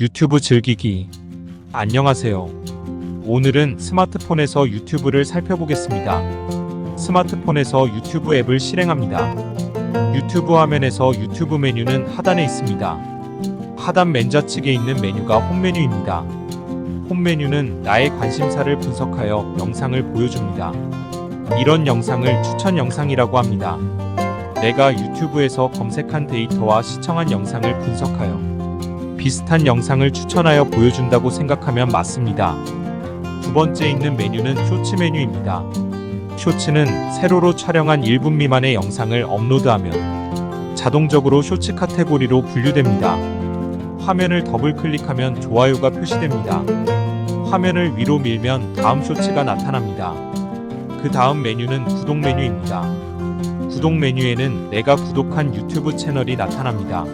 유튜브 즐기기. 안녕하세요. 오늘은 스마트폰에서 유튜브를 살펴보겠습니다. 스마트폰에서 유튜브 앱을 실행합니다. 유튜브 화면에서 유튜브 메뉴는 하단에 있습니다. 하단 맨 좌측에 있는 메뉴가 홈 메뉴입니다. 홈 메뉴는 나의 관심사를 분석하여 영상을 보여줍니다. 이런 영상을 추천 영상이라고 합니다. 내가 유튜브에서 검색한 데이터와 시청한 영상을 분석하여 비슷한 영상을 추천하여 보여준다고 생각하면 맞습니다. 두 번째 있는 메뉴는 쇼츠 메뉴입니다. 쇼츠는 세로로 촬영한 1분 미만의 영상을 업로드하면 자동적으로 쇼츠 카테고리로 분류됩니다. 화면을 더블 클릭하면 좋아요가 표시됩니다. 화면을 위로 밀면 다음 쇼츠가 나타납니다. 그 다음 메뉴는 구독 메뉴입니다. 구독 메뉴에는 내가 구독한 유튜브 채널이 나타납니다.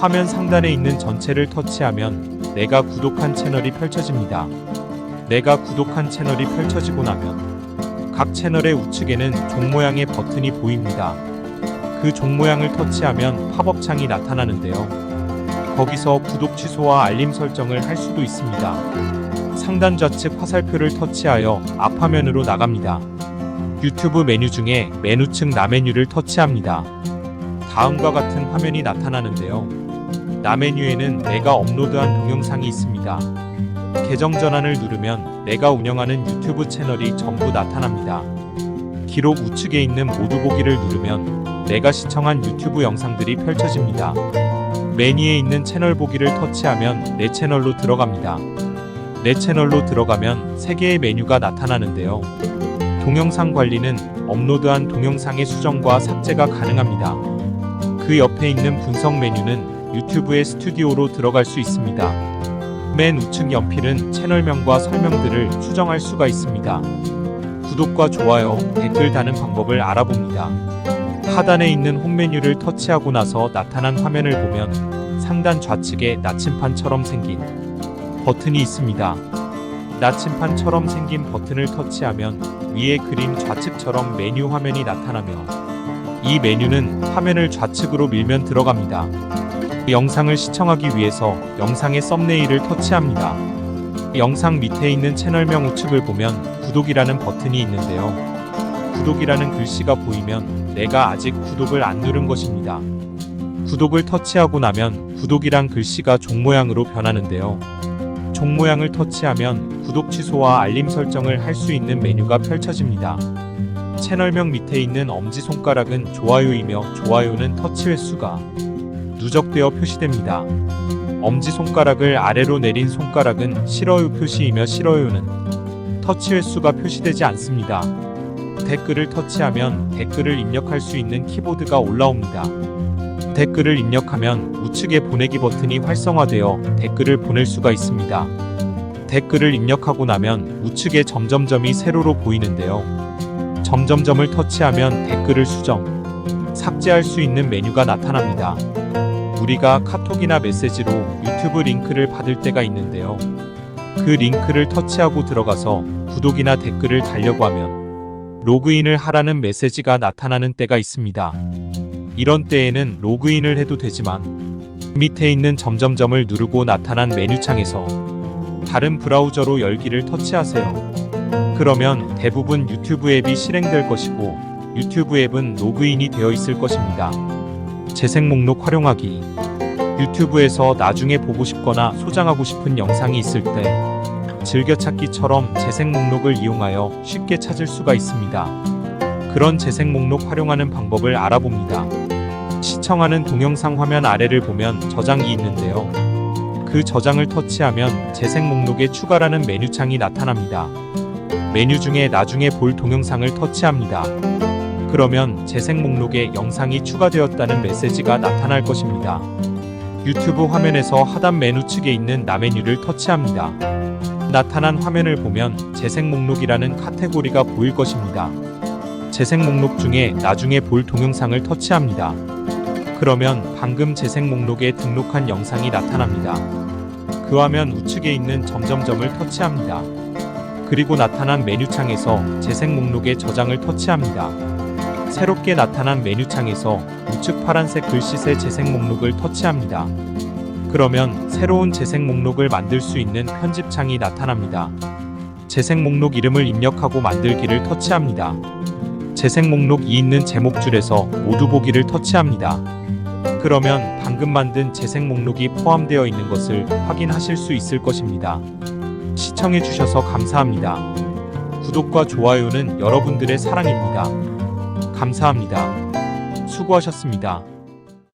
화면 상단에 있는 전체를 터치하면 내가 구독한 채널이 펼쳐집니다. 내가 구독한 채널이 펼쳐지고 나면 각 채널의 우측에는 종 모양의 버튼이 보입니다. 그 종 모양을 터치하면 팝업 창이 나타나는데요. 거기서 구독 취소와 알림 설정을 할 수도 있습니다. 상단 좌측 화살표를 터치하여 앞 화면으로 나갑니다. 유튜브 메뉴 중에 메뉴층 나메뉴를 터치합니다. 다음과 같은 화면이 나타나는데요. 나메뉴에는 내가 업로드한 동영상이 있습니다. 계정 전환을 누르면 내가 운영하는 유튜브 채널이 전부 나타납니다. 기록 우측에 있는 모두 보기를 누르면 내가 시청한 유튜브 영상들이 펼쳐집니다. 메뉴에 있는 채널 보기를 터치하면 내 채널로 들어갑니다. 내 채널로 들어가면 3개의 메뉴가 나타나는데요. 동영상 관리는 업로드한 동영상의 수정과 삭제가 가능합니다. 그 옆에 있는 분석 메뉴는 유튜브의 스튜디오로 들어갈 수 있습니다. 맨 우측 연필은 채널명과 설명들을 수정할 수가 있습니다. 구독과 좋아요, 댓글 다는 방법을 알아봅니다. 하단에 있는 홈 메뉴를 터치하고 나서 나타난 화면을 보면 상단 좌측에 나침판처럼 생긴 버튼이 있습니다. 나침판처럼 생긴 버튼을 터치하면 위에 그림 좌측처럼 메뉴 화면이 나타나며 이 메뉴는 화면을 좌측으로 밀면 들어갑니다. 영상을 시청하기 위해서 영상의 썸네일을 터치합니다. 영상 밑에 있는 채널명 우측을 보면 구독이라는 버튼이 있는데요. 구독이라는 글씨가 보이면 내가 아직 구독을 안 누른 것입니다. 구독을 터치하고 나면 구독이란 글씨가 종 모양으로 변하는데요. 종 모양을 터치하면 구독 취소와 알림 설정을 할 수 있는 메뉴가 펼쳐집니다. 채널명 밑에 있는 엄지손가락은 좋아요이며 좋아요는 터치 횟수가 누적되어 표시됩니다. 엄지손가락을 아래로 내린 손가락은 싫어요 표시이며 싫어요는 터치 횟수가 표시되지 않습니다. 댓글을 터치하면 댓글을 입력할 수 있는 키보드가 올라옵니다. 댓글을 입력하면 우측에 보내기 버튼이 활성화되어 댓글을 보낼 수가 있습니다. 댓글을 입력하고 나면 우측에 점점점이 세로로 보이는데요. 점점점을 터치하면 댓글을 수정, 삭제할 수 있는 메뉴가 나타납니다. 우리가 카톡이나 메시지로 유튜브 링크를 받을 때가 있는데요. 그 링크를 터치하고 들어가서 구독이나 댓글을 달려고 하면 로그인을 하라는 메시지가 나타나는 때가 있습니다. 이런 때에는 로그인을 해도 되지만 밑에 있는 점점점을 누르고 나타난 메뉴창에서 다른 브라우저로 열기를 터치하세요. 그러면 대부분 유튜브 앱이 실행될 것이고 유튜브 앱은 로그인이 되어 있을 것입니다. 재생 목록 활용하기 유튜브에서 나중에 보고 싶거나 소장하고 싶은 영상이 있을 때 즐겨찾기처럼 재생 목록을 이용하여 쉽게 찾을 수가 있습니다. 그런 재생 목록 활용하는 방법을 알아봅니다. 시청하는 동영상 화면 아래를 보면 저장이 있는데요. 그 저장을 터치하면 재생 목록에 추가라는 메뉴창이 나타납니다. 메뉴 중에 나중에 볼 동영상을 터치합니다. 그러면 재생 목록에 영상이 추가되었다는 메시지가 나타날 것입니다. 유튜브 화면에서 하단 메뉴 측에 있는 나 메뉴를 터치합니다. 나타난 화면을 보면 재생 목록이라는 카테고리가 보일 것입니다. 재생 목록 중에 나중에 볼 동영상을 터치합니다. 그러면 방금 재생 목록에 등록한 영상이 나타납니다. 그 화면 우측에 있는 점점점을 터치합니다. 그리고 나타난 메뉴창에서 재생 목록에 저장을 터치합니다. 새롭게 나타난 메뉴창에서 우측 파란색 글씨새 재생 목록을 터치합니다. 그러면 새로운 재생 목록을 만들 수 있는 편집창이 나타납니다. 재생 목록 이름을 입력하고 만들기를 터치합니다. 재생 목록이 있는 제목줄에서 모두 보기를 터치합니다. 그러면 방금 만든 재생 목록이 포함되어 있는 것을 확인하실 수 있을 것입니다. 시청해 주셔서 감사합니다. 구독과 좋아요는 여러분들의 사랑입니다. 감사합니다. 수고하셨습니다.